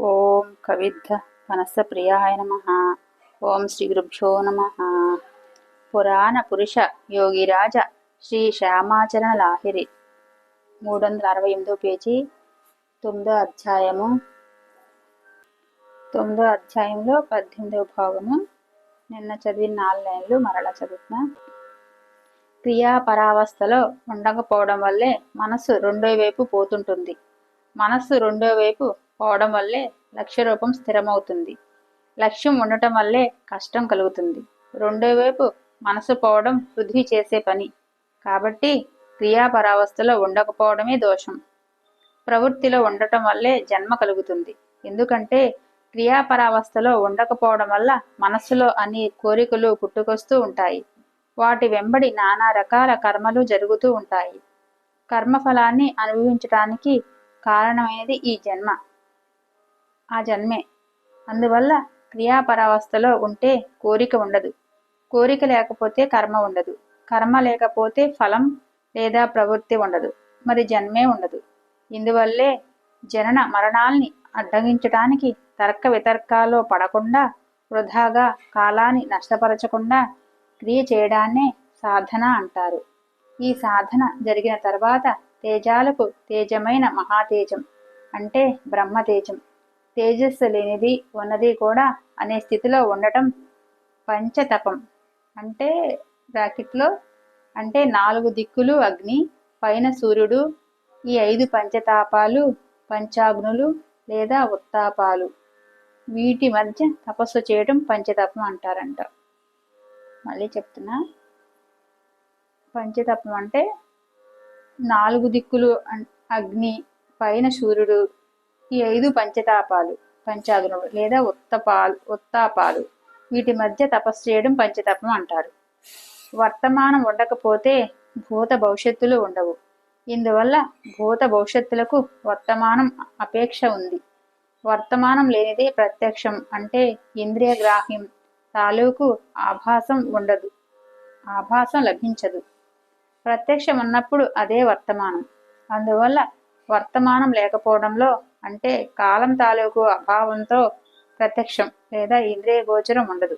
ఓం కవిద్ధ మనస్స ప్రియాయ నమ. ఓం శ్రీ గురుభ్యో నమ. పురాణ పురుష యోగిరాజ శ్రీ శ్యామాచరణ లాహిరి. మూడు వందల అరవై ఎనిమిదో పేజీ తొమ్మిదో అధ్యాయము. తొమ్మిదో అధ్యాయంలో పద్దెనిమిదవ భాగము. నిన్న చదివిన నాలుగు లైన్లు మరలా చదువుతున్నా. క్రియాపరావస్థలో ఉండకపోవడం వల్లే మనసు రెండో వైపు పోతుంటుంది. మనస్సు రెండో వైపు పోవడం వల్లే లక్ష్య రూపం స్థిరమవుతుంది. లక్ష్యం ఉండటం వల్లే కష్టం కలుగుతుంది. రెండో వైపు మనసు పోవడం పృథ్వీ చేసే పని. కాబట్టి క్రియాపరావస్థలో ఉండకపోవడమే దోషం. ప్రవృత్తిలో ఉండటం వల్లే జన్మ కలుగుతుంది. ఎందుకంటే క్రియాపరావస్థలో ఉండకపోవడం వల్ల మనస్సులో అన్ని కోరికలు పుట్టుకొస్తూ ఉంటాయి. వాటి వెంబడి నానా రకాల కర్మలు జరుగుతూ ఉంటాయి. కర్మఫలాన్ని అనుభవించడానికి కారణమైనది ఈ జన్మ. ఆ జన్మే. అందువల్ల క్రియాపరావస్థలో ఉంటే కోరిక ఉండదు. కోరిక లేకపోతే కర్మ ఉండదు. కర్మ లేకపోతే ఫలం లేదా ప్రవృత్తి ఉండదు. మరి జన్మే ఉండదు. ఇందువల్లే జనన మరణాల్ని అడ్డగించడానికి తర్క వితర్కాల్లో పడకుండా వృధాగా కాలాన్ని నష్టపరచకుండా క్రియ చేయడాన్నే సాధన అంటారు. ఈ సాధన జరిగిన తర్వాత తేజాలకు తేజమైన మహాతేజం అంటే బ్రహ్మతేజం. తేజస్సు లేనిది ఉన్నది కూడా అనే స్థితిలో ఉండటం పంచతపం. అంటే బ్రాకెట్లో అంటే నాలుగు దిక్కులు అగ్ని పైన సూర్యుడు ఈ ఐదు పంచతాపాలు పంచాగ్నులు లేదా ఉత్తాపాలు. వీటి మధ్య తపస్సు చేయడం పంచతపం అంటారంట. మళ్ళీ చెప్తున్నా. పంచతపం అంటే నాలుగు దిక్కులు అగ్ని పైన సూర్యుడు ఈ ఐదు పంచతాపాలు పంచాగ్నులు లేదా ఉత్తపాలు ఉత్తాపాలు. వీటి మధ్య తపస్సు చేయడం పంచతపం అంటారు. వర్తమానం ఉండకపోతే భూత భవిష్యత్తులు ఉండవు. ఇందువల్ల భూత భవిష్యత్తులకు వర్తమానం అపేక్ష ఉంది. వర్తమానం లేనిదే ప్రత్యక్షం అంటే ఇంద్రియ గ్రాహ్యం తాలూకు ఆభాసం ఉండదు. ఆభాసం లభించదు. ప్రత్యక్షం ఉన్నప్పుడు అదే వర్తమానం. అందువల్ల వర్తమానం లేకపోవడంలో అంటే కాలం తాలూకు అభావంతో ప్రత్యక్షం లేదా ఇంద్రియ గోచరం ఉండదు.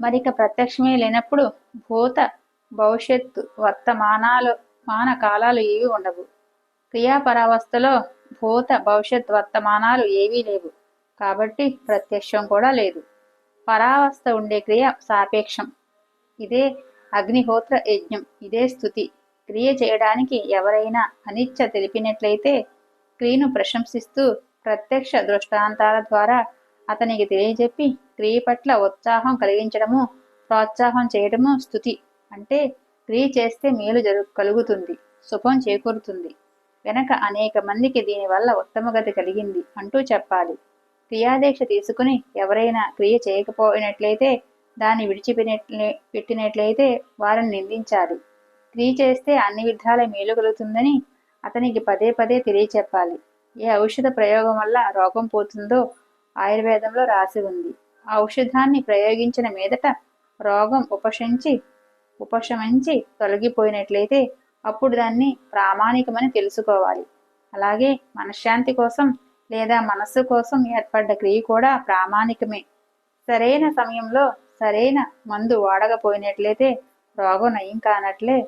మరిక ప్రత్యక్షమే లేనప్పుడు భూత భవిష్యత్తు వర్తమానాలు మాన కాలాలు ఏవి ఉండవు. క్రియాపరావస్థలో భూత భవిష్యత్ వర్తమానాలు ఏవీ లేవు. కాబట్టి ప్రత్యక్షం కూడా లేదు. పరావస్థ ఉండే క్రియ సాపేక్షం. ఇదే అగ్నిహోత్ర యజ్ఞం ఇదే స్థుతి. క్రియ చేయడానికి ఎవరైనా అనిచ్చ తెలిపినట్లయితే క్రియను ప్రశంసిస్తూ ప్రత్యక్ష దృష్టాంతాల ద్వారా అతనికి తెలియజెప్పి క్రియ పట్ల ఉత్సాహం కలిగించడము ప్రోత్సాహం చేయడము స్థుతి. అంటే క్రియ చేస్తే మేలు జరు కలుగుతుంది శుభం చేకూరుతుంది. వెనక అనేక మందికి దీనివల్ల ఉత్తమగతి కలిగింది అంటూ చెప్పాలి. క్రియాదీక్ష తీసుకుని ఎవరైనా క్రియ చేయకపోయినట్లయితే దాన్ని విడిచిపెట్టినట్లే పెట్టినట్లయితే వారిని నిందించాలి. క్రియ చేస్తే అన్ని విధాల మేలు కలుగుతుందని అతనికి పదే పదే తెలియచెప్పాలి. ఏ ఔషధ ప్రయోగం వల్ల రోగం పోతుందో ఆయుర్వేదంలో రాసి ఉంది. ఆ ఔషధాన్ని ప్రయోగించిన మీదట రోగం ఉపశించి ఉపశమించి తొలగిపోయినట్లయితే అప్పుడు దాన్ని ప్రామాణికమని తెలుసుకోవాలి. అలాగే మనశ్శాంతి కోసం లేదా మనస్సు కోసం ఏర్పడ్డ క్రియ కూడా ప్రామాణికమే. సరైన సమయంలో సరైన మందు వాడకపోయినట్లయితే రోగం నయం కానట్లే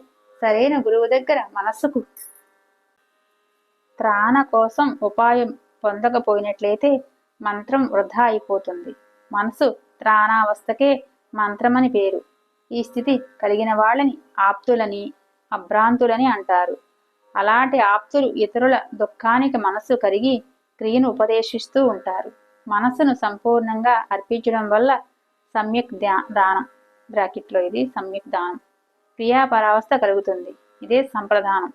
సరైన గురువు దగ్గర మనస్సుకు త్రాణ కోసం ఉపాయం పొందకపోయినట్లయితే మంత్రం వృధా అయిపోతుంది. మనసు త్రాణావస్థకే మంత్రమని పేరు. ఈ స్థితి కలిగిన వాళ్ళని ఆప్తులని అభ్రాంతులని అంటారు. అలాంటి ఆప్తులు ఇతరుల దుఃఖానికి మనస్సు కరిగి క్రియను ఉపదేశిస్తూ ఉంటారు. మనస్సును సంపూర్ణంగా అర్పించడం వల్ల సమ్యక్ దానం. బ్రాకెట్లో ఇది సమ్యక్ దానం. క్రియాపరావస్థ కలుగుతుంది. ఇదే సంప్రదానం.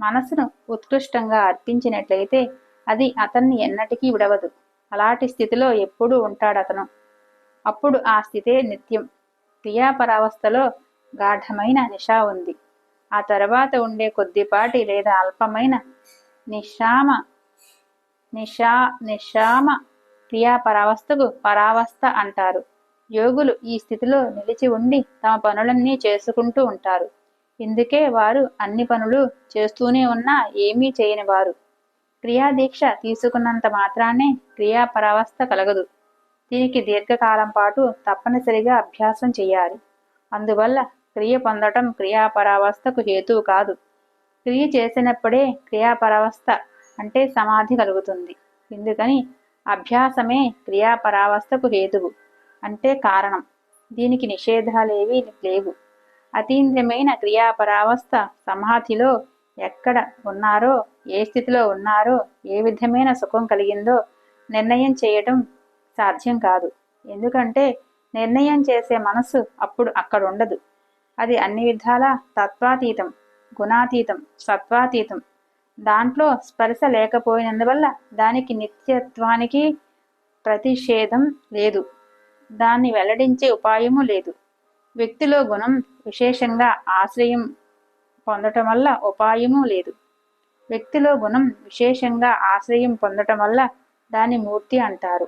మనసును ఉత్కృష్టంగా అర్పించినట్లయితే అది అతన్ని ఎన్నటికీ విడవదు. అలాంటి స్థితిలో ఎప్పుడూ ఉంటాడు అతను అప్పుడు ఆ స్థితే నిత్యం. క్రియాపరావస్థలో గాఢమైన నిషా ఉంది. ఆ తర్వాత ఉండే కొద్దిపాటి లేదా అల్పమైన నిశామ నిషా నిశామ క్రియాపరావస్థకు పరావస్థ అంటారు. యోగులు ఈ స్థితిలో నిలిచి ఉండి తమ పనులన్నీ చేసుకుంటూ ఉంటారు. ఇందుకే వారు అన్ని పనులు చేస్తూనే ఉన్నా ఏమీ చేయని వారు. క్రియాదీక్ష తీసుకున్నంత మాత్రానే క్రియాపరావస్థ కలగదు. దీనికి దీర్ఘకాలం పాటు తప్పనిసరిగా అభ్యాసం చేయాలి. అందువల్ల క్రియ పొందటం క్రియాపరావస్థకు హేతువు కాదు. క్రియ చేసినప్పుడే క్రియాపరావస్థ అంటే సమాధి కలుగుతుంది. ఎందుకని? అభ్యాసమే క్రియాపరావస్థకు హేతువు. అంటే కారణం. దీనికి నిషేధాలేవీ లేవు. అతీంద్రియమైన క్రియాపరావస్థ సమాధిలో ఎక్కడ ఉన్నారో ఏ స్థితిలో ఉన్నారో ఏ విధమైన సుఖం కలిగిందో నిర్ణయం చేయటం సాధ్యం కాదు. ఎందుకంటే నిర్ణయం చేసే మనస్సు అప్పుడు అక్కడ ఉండదు. అది అన్ని విధాల తత్వాతీతం గుణాతీతం సత్వాతీతం. దాంట్లో స్పర్శ లేకపోయినందువల్ల దానికి నిత్యత్వానికి ప్రతిషేధం లేదు. దాన్ని వెల్లడించే ఉపాయము లేదు. వ్యక్తిలో గుణం విశేషంగా ఆశ్రయం పొందటం వల్ల ఉపాయము లేదు. వ్యక్తిలో గుణం విశేషంగా ఆశ్రయం పొందటం వల్ల దాని మూర్తి అంటారు.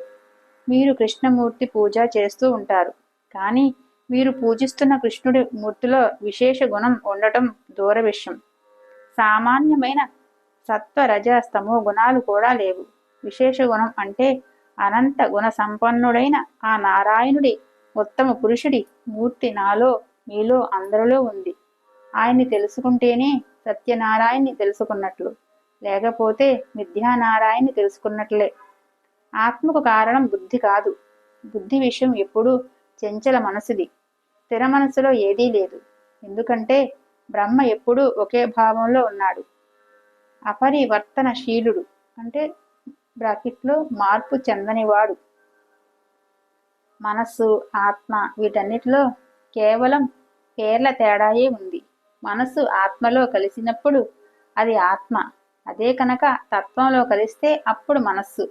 మీరు కృష్ణమూర్తి పూజ చేస్తూ ఉంటారు. కానీ మీరు పూజిస్తున్న కృష్ణుడి మూర్తిలో విశేష గుణం ఉండటం దూర విషయం సామాన్యమైన సత్వ రజ స్తమో గుణాలు కూడా లేవు. విశేష గుణం అంటే అనంత గుణ సంపన్నుడైన ఆ నారాయణుడి ఉత్తమ పురుషుడి మూర్తి నాలో మీలో అందరిలో ఉంది. ఆయన్ని తెలుసుకుంటేనే సత్యనారాయణ్ణి తెలుసుకున్నట్లు లేకపోతే మిథ్యానారాయణ్ణి తెలుసుకున్నట్లే. ఆత్మకు కారణం బుద్ధి కాదు. బుద్ధి విషయం ఎప్పుడూ చెంచల మనసుది. స్థిర మనసులో ఏదీ లేదు. ఎందుకంటే బ్రహ్మ ఎప్పుడూ ఒకే భావంలో ఉన్నాడు. అపరివర్తనశీలుడు అంటే బ్రాకెట్లో మార్పు చెందనివాడు. మనస్సు ఆత్మ వీటన్నిటిలో కేవలం పేర్ల తేడాయే ఉంది. మనస్సు ఆత్మలో కలిసినప్పుడు అది ఆత్మ. అదే కనుక తత్వంలో కలిస్తే అప్పుడు మనస్సు.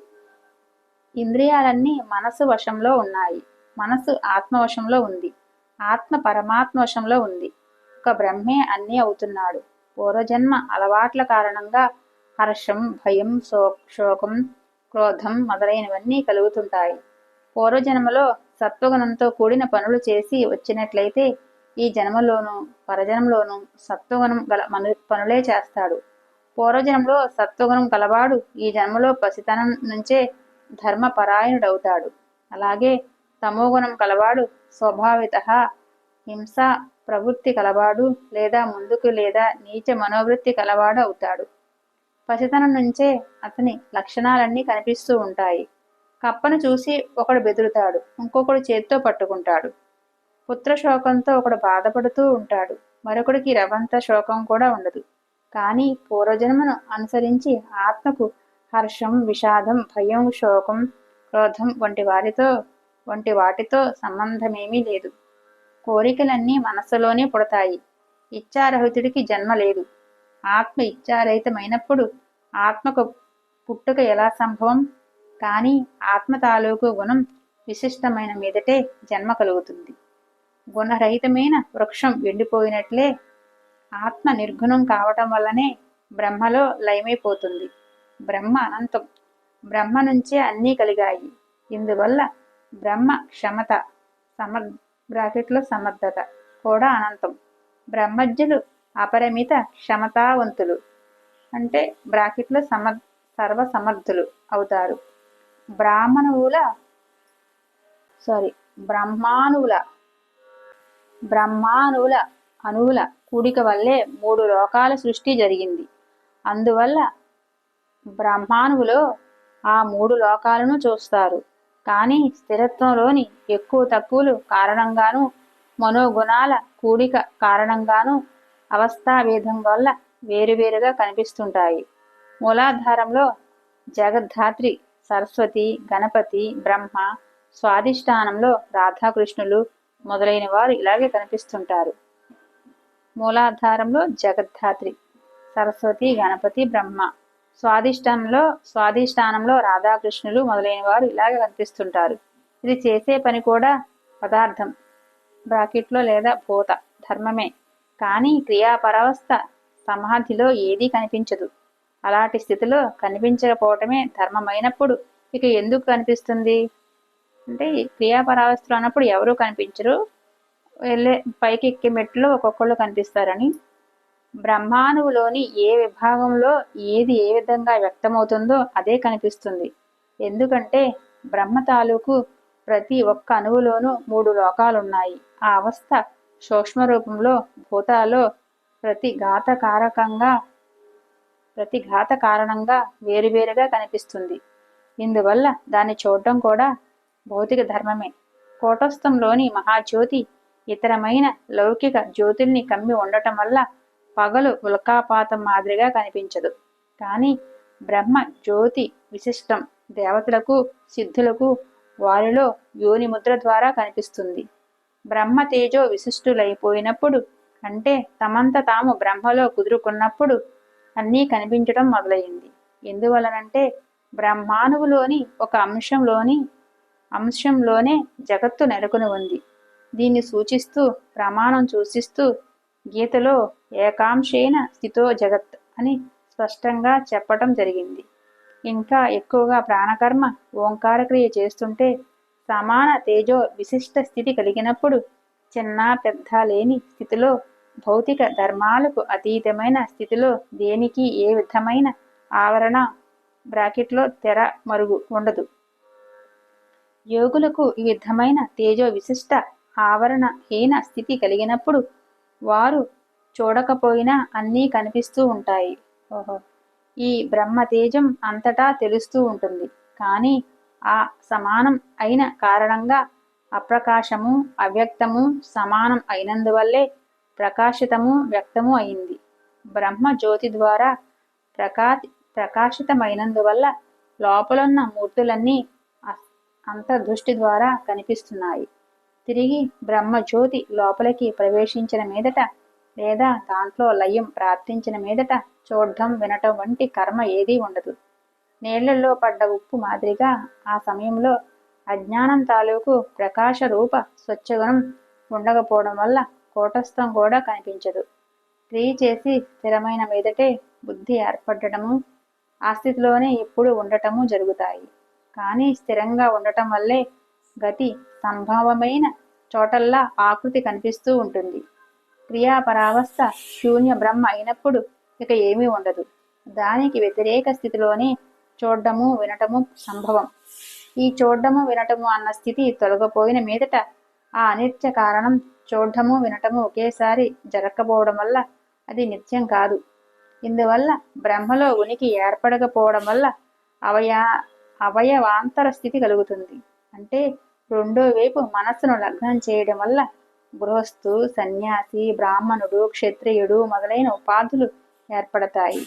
ఇంద్రియాలన్నీ మనసు వశంలో ఉన్నాయి. మనసు ఆత్మవశంలో ఉంది. ఆత్మ పరమాత్మ వశంలో ఉంది. ఒక బ్రహ్మే అన్నీ అవుతున్నాడు. పూర్వజన్మ అలవాట్ల కారణంగా హర్షం భయం శోకం క్రోధం మొదలైనవన్నీ కలుగుతుంటాయి. పూర్వజన్మలో సత్వగుణంతో కూడిన పనులు చేసి వచ్చినట్లయితే ఈ జన్మలోనూ పరజన్మలోనూ సత్వగుణం గల మను పనులే చేస్తాడు. పూర్వజన్మలో సత్వగుణం కలవాడు ఈ జన్మలో పసితనం నుంచే ధర్మపరాయణుడవుతాడు. అలాగే తమోగుణం కలవాడు స్వభావిత హింస ప్రవృత్తి కలవాడు లేదా ముందుకు లేదా నీచ మనోవృత్తి కలవాడు అవుతాడు పసితనం నుంచే అతని లక్షణాలన్నీ కనిపిస్తూ ఉంటాయి. కప్పను చూసి ఒకడు బెదురుతాడు. ఇంకొకడు చేత్తో పట్టుకుంటాడు. పుత్ర శోకంతో ఒకడు బాధపడుతూ ఉంటాడు. మరొకడికి రవంత శోకం కూడా ఉండదు. కానీ పూర్వజన్మను అనుసరించి ఆత్మకు హర్షం విషాదం భయం శోకం క్రోధం వంటి వారితో వంటి వాటితో సంబంధమేమీ లేదు. కోరికలన్నీ మనస్సులోనే పుడతాయి. ఇచ్చారహితుడికి జన్మ లేదు. ఆత్మ ఇచ్చారహితమైనప్పుడు ఆత్మకు పుట్టుక ఎలా సంభవం? కానీ ఆత్మ తాలూకు గుణం విశిష్టమైన మీదటే జన్మ కలుగుతుంది. గుణరహితమైన వృక్షం ఎండిపోయినట్లే ఆత్మ నిర్గుణం కావటం వల్లనే బ్రహ్మలో లయమైపోతుంది. బ్రహ్మ అనంతం. బ్రహ్మ నుంచే అన్నీ కలిగాయి. ఇందువల్ల బ్రహ్మ క్షమత సమర్ బ్రాకెట్లో సమర్థత కూడా అనంతం. బ్రహ్మజ్ఞులు అపరిమిత క్షమతావంతులు అంటే బ్రాకెట్లో సమ సర్వసమర్థులు అవుతారు. బ్రాహ్మణువుల సారీ బ్రహ్మానువుల బ్రహ్మానువుల అణువుల కూడిక వల్లే మూడు లోకాల సృష్టి జరిగింది. అందువల్ల బ్రహ్మానువులో ఆ మూడు లోకాలను చూస్తారు. కానీ స్థిరత్వంలోని ఎక్కువ తక్కువలు కారణంగాను మనోగుణాల కూడిక కారణంగాను అవస్థాభేదం వల్ల వేరువేరుగా కనిపిస్తుంటాయి. మూలాధారంలో జగద్ధాత్రి సరస్వతి గణపతి బ్రహ్మ స్వాధిష్టానంలో రాధాకృష్ణులు మొదలైన వారు ఇలాగే కనిపిస్తుంటారు. మూలాధారంలో జగద్ధాత్రి సరస్వతి గణపతి బ్రహ్మ స్వాధిష్టంలో స్వాధిష్టానంలో రాధాకృష్ణులు మొదలైన వారు ఇలాగే కనిపిస్తుంటారు. ఇది చేసే పని కూడా పదార్థం బ్రాకెట్లో లేదా భూత ధర్మమే. కానీ క్రియాపరవస్థ సమాధిలో ఏదీ కనిపించదు. అలాంటి స్థితిలో కనిపించకపోవటమే ధర్మమైనప్పుడు. ఇక ఎందుకు కనిపిస్తుంది? అంటే క్రియాపరావస్థలు అన్నప్పుడు ఎవరు కనిపించరు. వెళ్ళే పైకి ఎక్కే మెట్లు ఒక్కొక్కళ్ళు కనిపిస్తారని. బ్రహ్మాణువులోని ఏ విభాగంలో ఏది ఏ విధంగా వ్యక్తమవుతుందో అదే కనిపిస్తుంది. ఎందుకంటే బ్రహ్మ తాలూకు ప్రతి ఒక్క అణువులోనూ మూడు లోకాలున్నాయి. ఆ అవస్థ సూక్ష్మ రూపంలో భూతాలో ప్రతి ఘాతకారకంగా ప్రతి ఘాత కారణంగా వేరువేరుగా కనిపిస్తుంది. ఇందువల్ల దాన్ని చూడటం కూడా భౌతిక ధర్మమే. కోటస్థంలోని మహాజ్యోతి ఇతరమైన లౌకిక జ్యోతుల్ని కమ్మి ఉండటం వల్ల పగలు ఉల్కాపాతం మాదిరిగా కనిపించదు. కానీ బ్రహ్మ జ్యోతి విశిష్టం దేవతలకు సిద్ధులకు వారిలో యోని ముద్ర ద్వారా కనిపిస్తుంది. బ్రహ్మ తేజో విశిష్టులైపోయినప్పుడు అంటే తమంత తాము బ్రహ్మలో కుదురుకున్నప్పుడు అన్నీ కనిపించడం మొదలైంది ఎందువలనంటే బ్రహ్మాణువులోని ఒక అంశంలోని అంశంలోనే జగత్తు నెలకొని ఉంది. దీన్ని సూచిస్తూ ప్రమాణం సూచిస్తూ గీతలో ఏకాంశైన స్థితో జగత్ అని స్పష్టంగా చెప్పటం జరిగింది. ఇంకా ఎక్కువగా ప్రాణకర్మ ఓంకారక్రియ చేస్తుంటే సమాన తేజో విశిష్ట స్థితి కలిగినప్పుడు చిన్న పెద్ద లేని స్థితిలో భౌతిక ధర్మాలకు అతీతమైన స్థితిలో దేనికి ఏ విధమైన ఆవరణ బ్రాకెట్లో తెర మరుగు ఉండదు. యోగులకు ఈ విధమైన తేజో విశిష్ట ఆవరణ హీన స్థితి కలిగినప్పుడు వారు చూడకపోయినా అన్నీ కనిపిస్తూ ఉంటాయి. ఓహో! ఈ బ్రహ్మ తేజం అంతటా తెలుస్తూ ఉంటుంది. కానీ ఆ సమానం అయిన కారణంగా అప్రకాశము అవ్యక్తము సమానం అయినందువల్లే ప్రకాశితము వ్యక్తము అయింది. బ్రహ్మ జ్యోతి ద్వారా ప్రకా ప్రకాశితమైనందువల్ల లోపలున్న మూర్తులన్నీ అంతర్దృష్టి ద్వారా కనిపిస్తున్నాయి. తిరిగి బ్రహ్మజ్యోతి లోపలికి ప్రవేశించిన మీదట లేదా దాంట్లో లయం ప్రార్థించిన మీదట చూడడం వినటం వంటి కర్మ ఏదీ ఉండదు. నీళ్ళలో పడ్డ ఉప్పు మాదిరిగా ఆ సమయంలో అజ్ఞానం తాలూకు ప్రకాశ రూప స్వచ్ఛగుణం ఉండకపోవడం వల్ల కూటస్థం కూడా కనిపించదు. క్రియ చేసి స్థిరమైన మీదటే బుద్ధి ఏర్పడటము ఆ స్థితిలోనే ఎప్పుడు ఉండటము జరుగుతాయి. కానీ స్థిరంగా ఉండటం వల్లే గతి సంభావమైన చోటల్లా ఆకృతి కనిపిస్తూ ఉంటుంది. క్రియాపరావస్థ శూన్య బ్రహ్మ అయినప్పుడు ఇక ఏమీ ఉండదు. దానికి వ్యతిరేక స్థితిలోనే చూడడము వినటము సంభవం. ఈ చూడడము వినటము అన్న స్థితి తొలగపోయిన మీదట ఆ అనిత్య కారణం చూడటము వినటము ఒకేసారి జరగకపోవడం వల్ల అది నిత్యం కాదు. ఇందువల్ల బ్రహ్మలో ఉనికి ఏర్పడకపోవడం వల్ల అవయా అవయవాంతర స్థితి కలుగుతుంది. అంటే రెండో వైపు మనస్సును లగ్నం చేయడం వల్ల గృహస్థు సన్యాసి బ్రాహ్మణుడు క్షత్రియుడు మొదలైన ఉపాధులు ఏర్పడతాయి.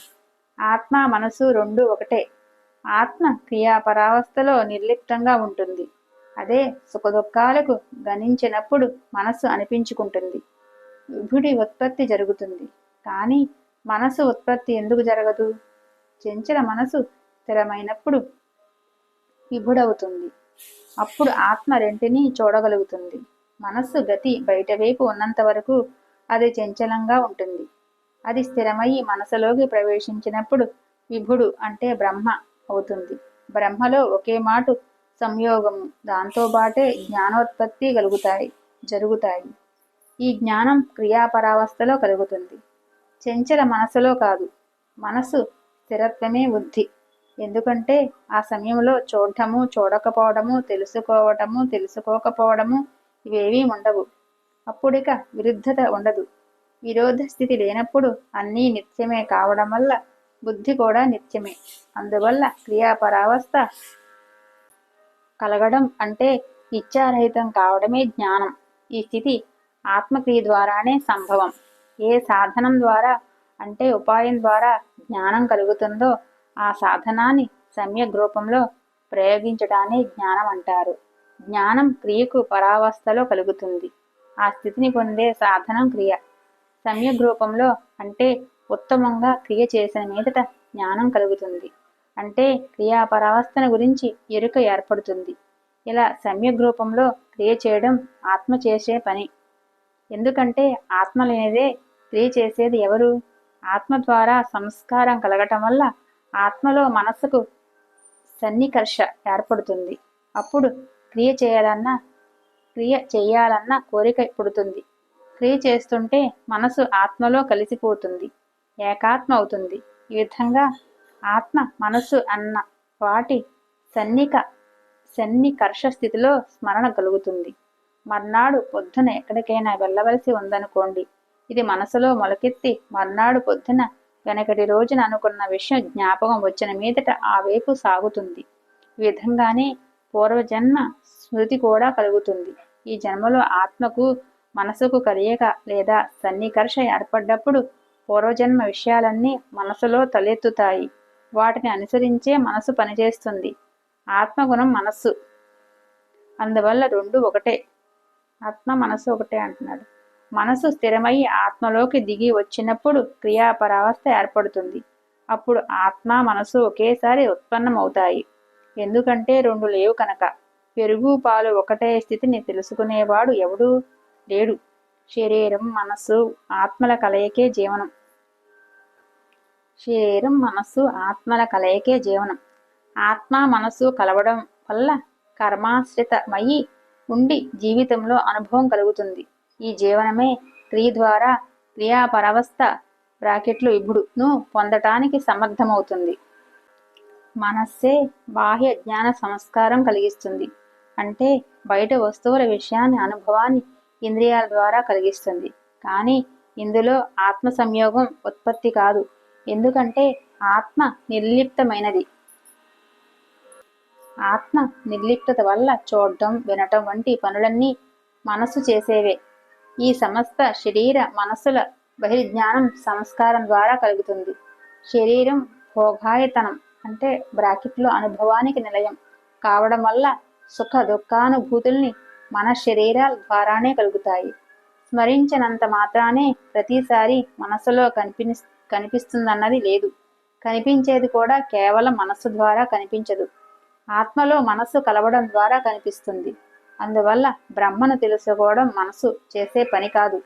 ఆత్మ మనసు రెండు ఒకటే. ఆత్మ క్రియాపరావస్థలో నిర్లిప్తంగా ఉంటుంది. అదే సుఖదుఖాలకు గణించినప్పుడు మనస్సు అనిపించుకుంటుంది. విభుడి ఉత్పత్తి జరుగుతుంది. కానీ మనసు ఉత్పత్తి ఎందుకు జరగదు? చెంచల మనసు స్థిరమైనప్పుడు విభుడవుతుంది అప్పుడు ఆత్మ రెంటిని చూడగలుగుతుంది. మనస్సు గతి బయటవైపు ఉన్నంత వరకు అది చంచలంగా ఉంటుంది. అది స్థిరమయ్యి మనసులోకి ప్రవేశించినప్పుడు విభుడు అంటే బ్రహ్మ అవుతుంది. బ్రహ్మలో ఒకే మాటు సంయోగము. దాంతోపాటే జ్ఞానోత్పత్తి కలుగుతాయి జరుగుతాయి. ఈ జ్ఞానం క్రియాపరావస్థలో కలుగుతుంది. చెంచల మనసులో కాదు మనసు స్థిరత్వమే బుద్ధి. ఎందుకంటే ఆ సమయంలో చూడటము చూడకపోవడము తెలుసుకోవటము తెలుసుకోకపోవడము ఇవేవీ ఉండవు. అప్పుడిక విరుద్ధత ఉండదు. విరోధ స్థితి లేనప్పుడు అన్నీ నిత్యమే కావడం వల్ల బుద్ధి కూడా నిత్యమే. అందువల్ల క్రియాపరావస్థ కలగడం అంటే ఇచ్చారహితం కావడమే జ్ఞానం. ఈ స్థితి ఆత్మక్రియ ద్వారానే సంభవం. ఏ సాధనం ద్వారా అంటే ఉపాయం ద్వారా జ్ఞానం కలుగుతుందో ఆ సాధనాన్ని సమ్యక్ రూపంలో ప్రయోగించడాన్ని జ్ఞానం అంటారు. జ్ఞానం క్రియకు పరావస్థలో కలుగుతుంది. ఆ స్థితిని పొందే సాధనం క్రియ. సమ్యక్ రూపంలో అంటే ఉత్తమంగా క్రియ చేసిన మీదట జ్ఞానం కలుగుతుంది. అంటే క్రియాపరావస్థన గురించి ఎరుక ఏర్పడుతుంది. ఇలా సమ్యక్ రూపంలో క్రియ చేయడం ఆత్మ చేసే పని. ఎందుకంటే ఆత్మ లేనిదే క్రియ చేసేది ఎవరు? ఆత్మ ద్వారా సంస్కారం కలగటం వల్ల ఆత్మలో మనస్సుకు సన్నికర్ష ఏర్పడుతుంది. అప్పుడు క్రియ చేయాలన్న క్రియ చేయాలన్న కోరిక పుడుతుంది. క్రియ చేస్తుంటే మనసు ఆత్మలో కలిసిపోతుంది. ఏకాత్మ అవుతుంది. ఈ విధంగా ఆత్మ మనసు అన్న వాటి సన్నిక సన్నికర్ష స్థితిలో స్మరణ కలుగుతుంది. మర్నాడు పొద్దున ఎక్కడికైనా వెళ్ళవలసి ఉందనుకోండి. ఇది మనసులో మొలకెత్తి మర్నాడు పొద్దున వెనకటి రోజున అనుకున్న విషయం జ్ఞాపకం వచ్చిన మీదట ఆ వైపు సాగుతుంది. ఈ విధంగానే పూర్వజన్మ స్మృతి కూడా కలుగుతుంది. ఈ జన్మలో ఆత్మకు మనసుకు కలియక లేదా సన్నికర్ష ఏర్పడ్డప్పుడు పూర్వజన్మ విషయాలన్నీ మనసులో తలెత్తుతాయి. వాటిని అనుసరించే మనసు పనిచేస్తుంది. ఆత్మగుణం మనస్సు. అందువల్ల రెండు ఒకటే. ఆత్మ మనసు ఒకటే అంటున్నాడు. మనసు స్థిరమై ఆత్మలోకి దిగి వచ్చినప్పుడు క్రియాపరావస్థ ఏర్పడుతుంది. అప్పుడు ఆత్మ మనసు ఒకేసారి ఉత్పన్నమవుతాయి. ఎందుకంటే రెండు లేవు కనుక. పెరుగు పాలు ఒకటే స్థితిని తెలుసుకునేవాడు ఎవడూ లేడు. శరీరం మనస్సు ఆత్మల కలయికే జీవనం. శరీరం మనస్సు ఆత్మల కలయికే జీవనం. ఆత్మ మనస్సు కలవడం వల్ల కర్మాశ్రితమయ్యి ఉండి జీవితంలో అనుభవం కలుగుతుంది. ఈ జీవనమే క్రియ ద్వారా క్రియాపరవస్థ బ్రాకెట్లు ఇబ్బుడును పొందటానికి సమర్థమవుతుంది. మనస్సే బాహ్య జ్ఞాన సంస్కారం కలిగిస్తుంది. అంటే బయట వస్తువుల విషయాన్ని అనుభవాన్ని ఇంద్రియాల ద్వారా కలిగిస్తుంది. కానీ ఇందులో ఆత్మ సంయోగం ఉత్పత్తి కాదు. ఎందుకంటే ఆత్మ నిర్లిప్తమైనది. ఆత్మ నిర్లిప్తత వల్ల చూడటం వినటం వంటి పనులన్నీ మనస్సు చేసేవే. ఈ సమస్త శరీర మనస్సుల బహిర్జ్ఞానం సంస్కారం ద్వారా కలుగుతుంది. శరీరం భోగాయతనం అంటే బ్రాకెట్లో అనుభవానికి నిలయం కావడం వల్ల సుఖ దుఃఖానుభూతుల్ని మన శరీరాల ద్వారానే కలుగుతాయి. స్మరించినంత మాత్రానే ప్రతిసారి మనసులో కనిపి కనిపిస్తుందన్నది లేదు. కనిపించేది కూడా కేవలం మనస్సు ద్వారా కనిపించదు. ఆత్మలో మనస్సు కలవడం ద్వారా కనిపిస్తుంది. అందువల్ల బ్రహ్మను తెలుసుకోవడం మనసు చేసే పని కాదు.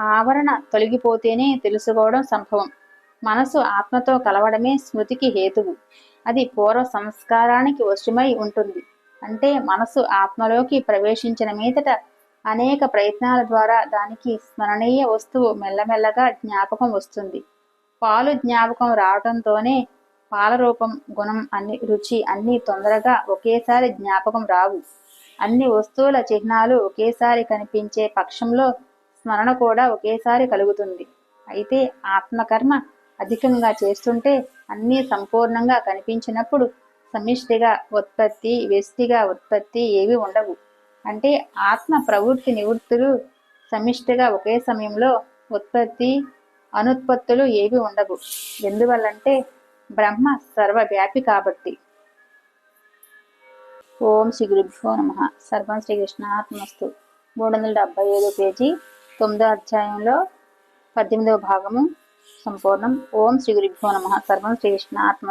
ఆవరణ తొలగిపోతేనే తెలుసుకోవడం సంభవం. మనసు ఆత్మతో కలవడమే స్మృతికి హేతువు. అది పూర్వ సంస్కారానికి వశమై ఉంటుంది. అంటే మనసు ఆత్మలోకి ప్రవేశించిన మీదట అనేక ప్రయత్నాల ద్వారా దానికి స్మరణీయ వస్తువు మెల్లమెల్లగా జ్ఞాపకం వస్తుంది. పాలు జ్ఞాపకం రావడంతోనే పాల రూపం గుణం అన్ని రుచి అన్ని తొందరగా ఒకేసారి జ్ఞాపకం రావు. అన్ని వస్తువుల చిహ్నాలు ఒకేసారి కనిపించే పక్షంలో స్మరణ కూడా ఒకేసారి కలుగుతుంది. అయితే ఆత్మకర్మ అధికంగా చేస్తుంటే అన్నీ సంపూర్ణంగా కనిపించినప్పుడు సమిష్టిగా ఉత్పత్తి వ్యష్టిగా ఉత్పత్తి ఏవి ఉండవు. అంటే ఆత్మ ప్రవృత్తి నివృత్తులు సమిష్టిగా ఒకే సమయంలో ఉత్పత్తి అనుత్పత్తులు ఏవి ఉండవు. ఎందువల్లంటే బ్రహ్మ సర్వవ్యాపి కాబట్టి. ఓం శ్రీ గురుభ్యో నమ. సర్వం శ్రీకృష్ణాత్మస్తు మూడు వందల డెబ్బై ఐదో పేజీ తొమ్మిదో అధ్యాయంలో పద్దెనిమిదవ భాగము సంపూర్ణం. ఓం శ్రీ గురుభ్యో నమ. సర్వం శ్రీకృష్ణాత్మ